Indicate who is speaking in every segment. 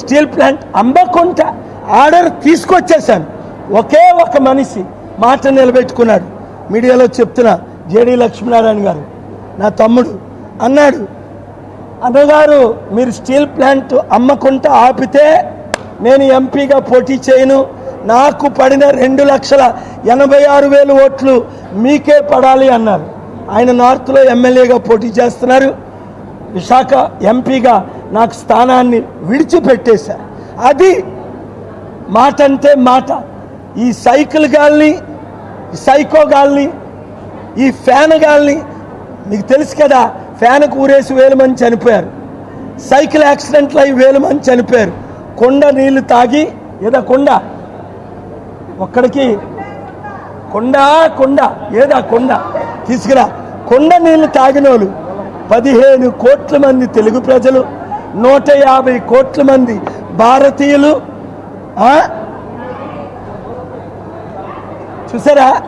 Speaker 1: Steel plant అమ్మకుంట order తీసుకొచ్చేసాను ఒకే ఒక మనిషి మాట నిలబెట్టుకున్నాడు. మీడియాలో చెప్తున్నా జేడి లక్ష్మీనారాయణ గారు నా తమ్ముడు అన్నాడు అన్నగారు మీరు స్టీల్ ప్లాంట్ అమ్మకుంట ఆపితే నేను ఎంపీగా పోటీ చేయను. నాకు పడిన రెండు లక్షల ఎనభై ఆరు వేలు ఓట్లు మీకే పడాలి అన్నారు. ఆయన నార్త్లో ఎమ్మెల్యేగా పోటీ చేస్తున్నారు. విశాఖ ఎంపీగా నాకు స్థానాన్ని విడిచిపెట్టేశారు. అది మాట అంటే మాట. ఈ సైకిల్ గాల్ని ఈ సైకో గాల్ని ఈ ఫ్యాన్ గాల్ని మీకు తెలుసు కదా ఫ్యాన్కు ఊరేసి వేలు మంది చనిపోయారు. సైకిల్ యాక్సిడెంట్లు అయి వేలు మంది చనిపోయారు. కొండ నీళ్ళు తాగి ఏదో కొండ ఒక్కడికి కొండ కొండ ఏదా కొండ తీసుకురా. కొండ నీళ్ళు తాగినోళ్ళు పదిహేను కోట్ల మంది తెలుగు ప్రజలు నూట యాభై కోట్ల మంది భారతీయులు ఆ? చూసారా?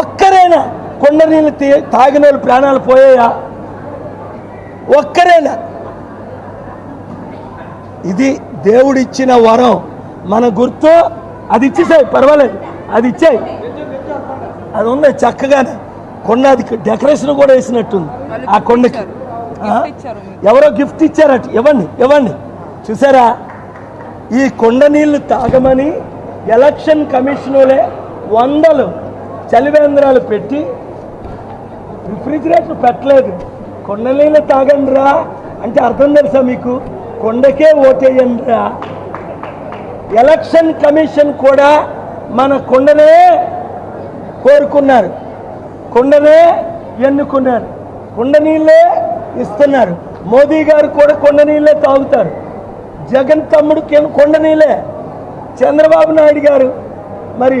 Speaker 1: ఒక్కరేనా కొండ నీళ్ళు తాగిన వాళ్ళు ప్రాణాలు పోయాయా? ఒక్కరేనా. ఇది దేవుడిచ్చిన వరం. మన గుర్తు అది ఇచ్చేసాయి పర్వాలేదు. అది ఇచ్చాయి. అది ఉంది చక్కగానే. కొండ అది డెకరేషన్ కూడా వేసినట్టుంది. ఆ కొండకి. ఎవరో గిఫ్ట్ ఇచ్చారట. ఇవ్వండి ఇవ్వండి. చూసారా? ఈ కొండ నీళ్ళు తాగమని ఎలక్షన్ కమిషనులే వందలు చలివేంద్రాలు పెట్టి రిఫ్రిజిరేటర్ పెట్టలేదు. కొండ నీళ్ళు తాగండి రా అంటే అర్థం తెలుసా మీకు? కొండకే ఓటేయండి రా. ఎలక్షన్ కమిషన్ కూడా మన కొండనే కోరుకున్నారు. కొండనే ఎన్నుకున్నారు. కొండ నీళ్ళే ఇస్తున్నారు. మోదీ గారు కూడా కొండ నీళ్ళే తాగుతారు. జగన్ తమ్ముడు కొండ నీళ్ళే? చంద్రబాబు నాయుడు గారు. మరి